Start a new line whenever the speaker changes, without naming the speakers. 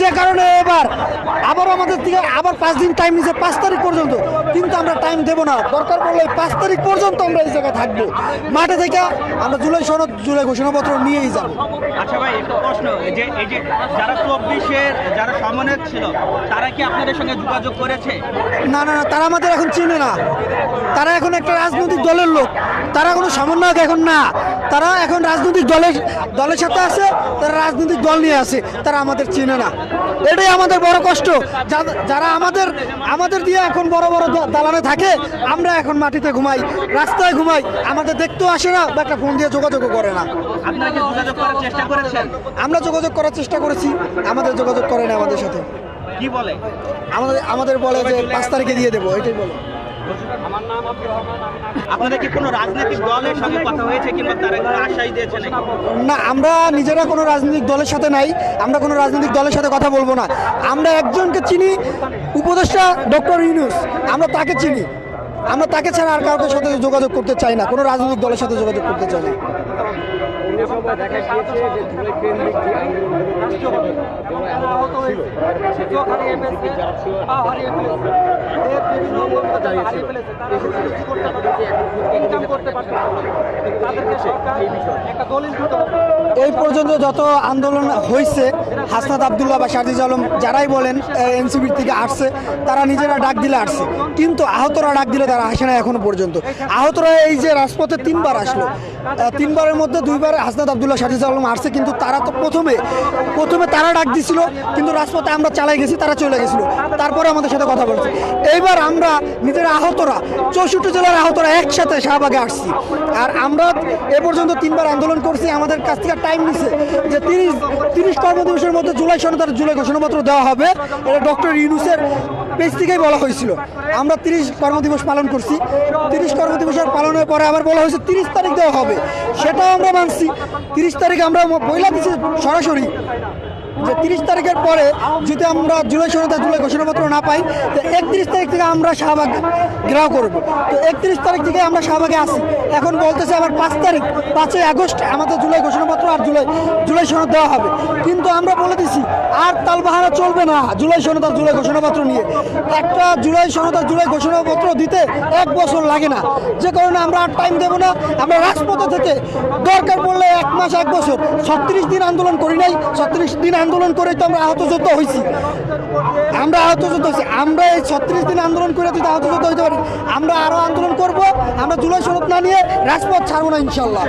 যে কারণে এবার আবারও আমাদের থেকে আবার পাঁচ দিন টাইম নিচ্ছে পাঁচ তারিখ পর্যন্ত। কিন্তু আমরা টাইম দেবো না। দরকার পড়লে পাঁচ তারিখ পর্যন্ত আমরা এই জায়গায় থাকব। মাঠে থেকে আমরা জুলাই সনদ জুলাই ঘোষণাপত্র নিয়েই যাব।
আচ্ছা ভাই একটা প্রশ্ন যে এই যে যারা চব্বিশের যারা সমন্বয়ক ছিল তারা কি আপনাদের সঙ্গে যোগাযোগ করেছে?
না না না তারা আমাদের এখন চিনে না। তারা এখন একটা রাজনৈতিক দলের লোক। তারা কোনো সমন্বয়ক এখন না। তারা এখন রাজনৈতিক দলের দলের সাথে আছে তারা রাজনৈতিক দল নিয়ে আছে তারা আমাদের চিনে না। এটাই আমাদের বড় কষ্ট। যারা আমাদের আমাদের দিয়ে এখন বড় বড় দালানে থাকে আমরা এখন মাটিতে ঘুমাই রাস্তায় ঘুমাই আমাদের দেখতেও আসে না বা একটা ফোন দিয়ে যোগাযোগও করে না। আমরা যোগাযোগ করার চেষ্টা করেছি আমাদের যোগাযোগ করে না আমাদের সাথে।
কি বলে?
আমাদের আমাদের বলে যে পাঁচ তারিখে দিয়ে দেবো এটাই বলে।
আপনাদের কি কোনো রাজনৈতিক দলের সঙ্গে কথা হয়েছে কিংবা তারা আশ্বাস দিয়েছে
না আমরা নিজেরা কোনো রাজনৈতিক দলের সাথে নাই আমরা কোনো রাজনৈতিক দলের সাথে কথা বলব না। আমরা একজনকে চিনি উপদেষ্টা ডক্টর ইউনুস আমরা তাকে চিনি। আমরা তাকে ছাড়া আর কাউকে সাথে যোগাযোগ করতে চাই না কোনো রাজনৈতিক দলের সাথে যোগাযোগ করতে চাই না। এই পর্যন্ত যত আন্দোলন হয়েছে হাসনাত আবদুল্লাহ বা শারজিজ আলম যারাই বলেন এনসিবির থেকে আসছে তারা নিজেরা ডাক দিলে আসছে। কিন্তু আহতরা ডাক দিলে তারা আসে না এখনও পর্যন্ত। আহতরা এই যে রাজপথে তিনবার আসলো তিনবারের মধ্যে দুইবার হাসনাত আবদুল্লাহ শারজিজ আলম আসছে কিন্তু তারা তো প্রথমে প্রথমে তারা ডাক দিছিল, কিন্তু রাজপথে আমরা চালাই গেছি, তারা চলে গেছিল। তারপরে আমাদের সাথে কথা বলছে। এইবার আমরা নিজেরা আহতরা, চৌষট্টি জেলার আহতরা একসাথে শাহবাগে আসছি। আর আমরা এ পর্যন্ত তিনবার আন্দোলন করছি, আমাদের কাছ থেকে টাইম নিছে যে তিরিশ তিরিশ কর্মদিবসের মধ্যে জুলাই সনদার জুলাই ঘোষণাপত্র দেওয়া হবে। এটা ডক্টর ইউনুসের পেজ থেকেই বলা হয়েছিল। আমরা তিরিশ কর্মদিবস পালন করছি। তিরিশ কর্মদিবসের পালনের পরে আবার বলা হয়েছে, তিরিশ তারিখ দেওয়া হবে। সেটাও আমরা মানছি। তিরিশ তারিখ আমরা বইলা দিচ্ছি সরাসরি যে তিরিশ তারিখের পরে যদি আমরা জুলাই সনদা জুলাই ঘোষণাপত্র না পাই, তো একত্রিশ তারিখ থেকে আমরা শাহবাগ গ্রাহ করব। তো একত্রিশ তারিখ থেকে আমরা শাহবাগে আসি এখন বলতেছে আবার পাঁচ তারিখ, পাঁচই আগস্ট আমাদের জুলাই ঘোষণাপত্র আর জুলাই জুলাই সনদ দেওয়া হবে। কিন্তু আমরা বলে আর তালবাহারা চলবে না। জুলাই সনদ আর জুলাই ঘোষণাপত্র নিয়ে। একটা জুলাই সনদ আর জুলাই ঘোষণাপত্র দিতে এক বছর লাগে না। যে কারণে আমরা আর টাইম দেবো না। আমরা রাজপথে থেকে দরকার পড়লে এক মাস, এক বছর। ছত্রিশ দিন আন্দোলন করি নাই। ছত্রিশ দিন আন্দোলন করে তো আমরা আহত যোদ্ধা হয়েছি আমরা আহত যোদ্ধা হয়েছি আমরা এই ছত্রিশ দিন আন্দোলন করে যদি আহত যোদ্ধা হইতে পারি, আমরা আরও আন্দোলন করব। আমরা জুলাই সনদ না নিয়ে রাজপথ ছাড়বো না ইনশাল্লাহ।